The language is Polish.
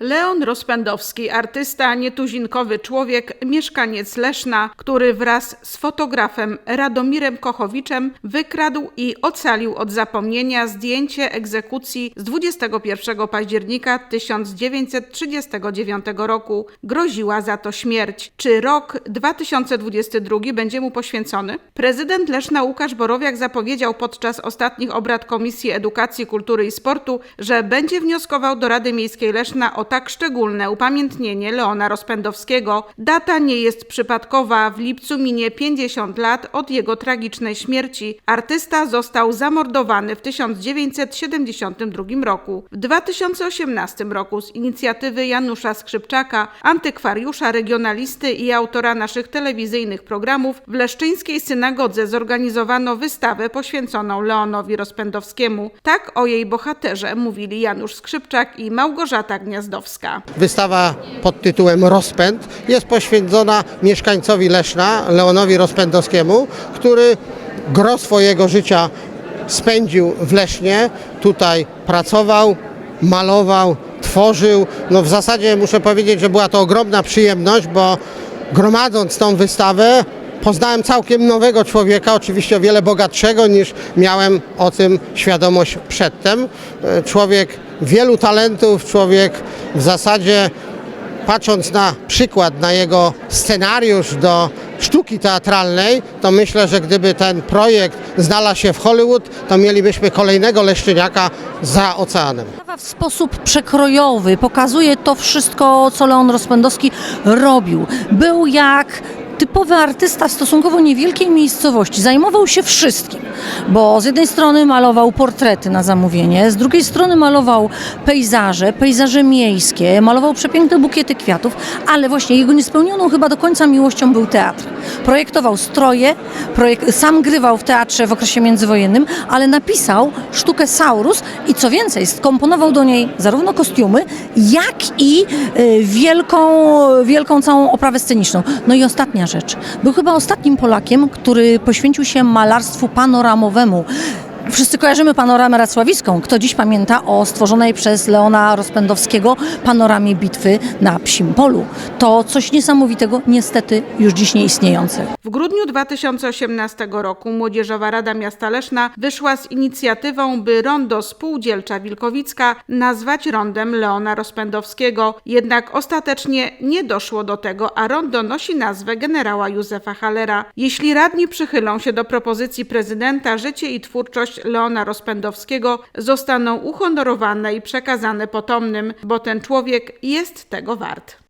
Leon Rozpędowski, artysta, nietuzinkowy człowiek, mieszkaniec Leszna, który wraz z fotografem Radomirem Kochowiczem wykradł i ocalił od zapomnienia zdjęcie egzekucji z 21 października 1939 roku. Groziła za to śmierć. Czy rok 2022 będzie mu poświęcony? Prezydent Leszna Łukasz Borowiak zapowiedział podczas ostatnich obrad Komisji Edukacji, Kultury i Sportu, że będzie wnioskował do Rady Miejskiej Leszna o tak szczególne upamiętnienie Leona Rozpędowskiego. Data nie jest przypadkowa. W lipcu minie 50 lat od jego tragicznej śmierci. Artysta został zamordowany w 1972 roku. W 2018 roku z inicjatywy Janusza Skrzypczaka, antykwariusza, regionalisty i autora naszych telewizyjnych programów w Leszczyńskiej Synagodze zorganizowano wystawę poświęconą Leonowi Rozpędowskiemu. Tak o jej bohaterze mówili Janusz Skrzypczak i Małgorzata Gniazdowska. Wystawa pod tytułem Rozpęd jest poświęcona mieszkańcowi Leszna, Leonowi Rozpędowskiemu, który gro swojego życia spędził w Lesznie. Tutaj pracował, malował, tworzył. No w zasadzie muszę powiedzieć, że była to ogromna przyjemność, bo gromadząc tą wystawę poznałem całkiem nowego człowieka, oczywiście o wiele bogatszego niż miałem o tym świadomość przedtem. E, Człowiek wielu talentów, człowiek w zasadzie patrząc na przykład, na jego scenariusz do sztuki teatralnej, to myślę, że gdyby ten projekt znalazł się w Hollywood, to mielibyśmy kolejnego leszczyniaka za oceanem. W sposób przekrojowy pokazuje to wszystko, co Leon Rozpędowski robił. Był jak typowy artysta w stosunkowo niewielkiej miejscowości. Zajmował się wszystkim, bo z jednej strony malował portrety na zamówienie, z drugiej strony malował pejzaże, pejzaże miejskie, malował przepiękne bukiety kwiatów, ale właśnie jego niespełnioną chyba do końca miłością był teatr. Projektował stroje, projek- sam grywał w teatrze w okresie międzywojennym, ale napisał sztukę Saurus i co więcej, skomponował do niej zarówno kostiumy, jak i y, wielką, wielką całą oprawę sceniczną. No i ostatnia rzecz. Był chyba ostatnim Polakiem, który poświęcił się malarstwu panoramowemu. Wszyscy kojarzymy panoramę racławicką. Kto dziś pamięta o stworzonej przez Leona Rozpędowskiego panoramie bitwy na Psim Polu? To coś niesamowitego, niestety już dziś nieistniejące. W grudniu 2018 roku Młodzieżowa Rada Miasta Leszna wyszła z inicjatywą, by rondo spółdzielcza Wilkowicka nazwać rondem Leona Rozpędowskiego. Jednak ostatecznie nie doszło do tego, a rondo nosi nazwę generała Józefa Halera. Jeśli radni przychylą się do propozycji prezydenta, życie i Leona Rozpędowskiego zostaną uhonorowane i przekazane potomnym, bo ten człowiek jest tego wart.